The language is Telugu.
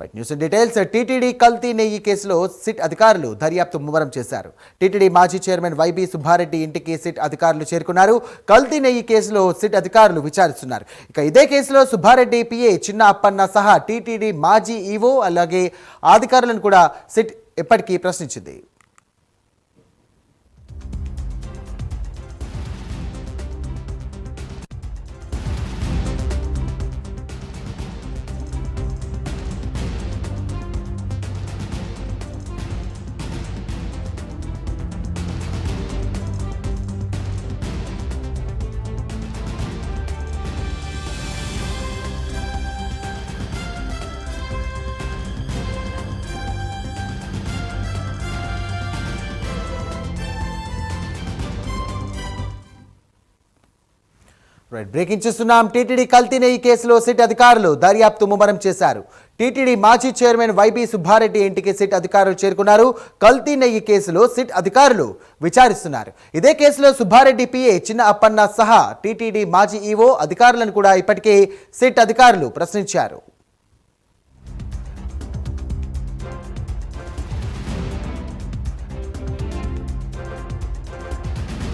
రైట్ న్యూస్ డీటెయిల్స్ టీటీడీ కల్తీ నెయ్యి కేసులో సిట్ అధికారులు దర్యాప్తు ముమ్మరం చేశారు. టీటీడీ మాజీ చైర్మన్ వైబీ సుబ్బారెడ్డి ఇంటికి సిట్ అధికారులు చేరుకున్నారు. కల్తీ నెయ్యి కేసులో సిట్ అధికారులు విచారిస్తున్నారు. ఇక ఇదే కేసులో సుబ్బారెడ్డి పిఏ చిన్న అప్పన్న సహా టీటీడీ మాజీ ఈవో అలాగే అధికారులను కూడా సిట్ ఎప్పటికీ ప్రశ్నించింది. రైట్ బ్రేకింగ్ చూస్తున్నాం టీటీడీ కల్తీ నెయ్యి కేసులో సిట్ అధికారులు దర్యాప్తు ముమ్మరం చేశారు. టీటీడీ మాజీ చైర్మన్ వైబీ సుబ్బారెడ్డి ఇంటికి సిట్ అధికారులు చేరుకున్నారు. కల్తీ నెయ్యి కేసులో సిట్ అధికారులు విచారిస్తున్నారు. ఇదే కేసులో సుబ్బారెడ్డి పిఏ చిన్న అప్పన్న సహా టీటీడీ మాజీ ఈవో అధికారులను కూడా ఇప్పటికే సిట్ అధికారులు ప్రశ్నించారు.